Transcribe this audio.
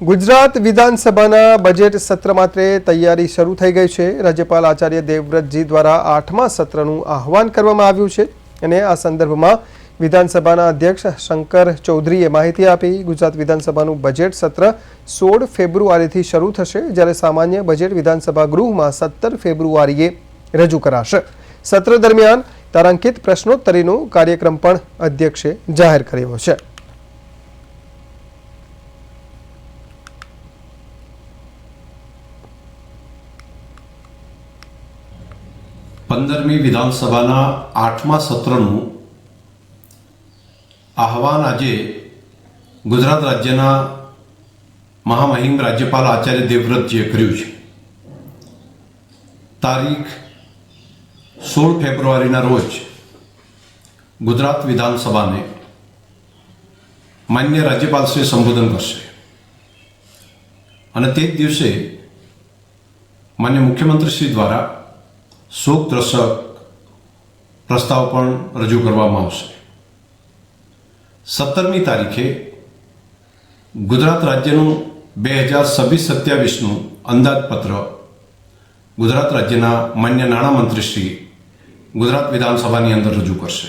ગુજરાત વિધાનસભાના બજેટ સત્ર માટે તૈયારી શરૂ થઈ ગઈ છે. રાજ્યપાલ આચાર્ય દેવવ્રતજી દ્વારા આઠમા સત્રનું આહવાન કરવામાં આવ્યું છે અને આ સંદર્ભમાં વિધાનસભાના અધ્યક્ષ શંકર ચૌધરીએ માહિતી આપી. ગુજરાત વિધાનસભાનું બજેટ સત્ર સોળ ફેબ્રુઆરીથી શરૂ થશે, જ્યારે સામાન્ય બજેટ વિધાનસભા ગૃહમાં સત્તર ફેબ્રુઆરીએ રજૂ કરાશે. સત્ર દરમિયાન તારાંકિત પ્રશ્નોત્તરીનો કાર્યક્રમ પણ અધ્યક્ષે જાહેર કર્યો છે. પંદરમી વિધાનસભાના આઠમા સત્રનું આહવાન આજે ગુજરાત રાજ્યના મહામહિમ રાજ્યપાલ આચાર્ય દેવવ્રતજીએ કર્યું છે. તારીખ સોળ ફેબ્રુઆરીના રોજ ગુજરાત વિધાનસભાને માન્ય રાજ્યપાલશ્રી સંબોધન કરશે. અને તે જ દિવસે માન્ય મુખ્યમંત્રીશ્રી દ્વારા શોક દ્રશક પ્રસ્તાવ પણ રજૂ કરવામાં આવશે. સત્તરમી તારીખે ગુજરાત રાજ્યનું બે હજાર છવ્વીસ સત્યાવીસનું અંદાજપત્ર ગુજરાત રાજ્યના માન્ય નાણામંત્રી શ્રી ગુજરાત વિધાનસભાની અંદર રજૂ કરશે.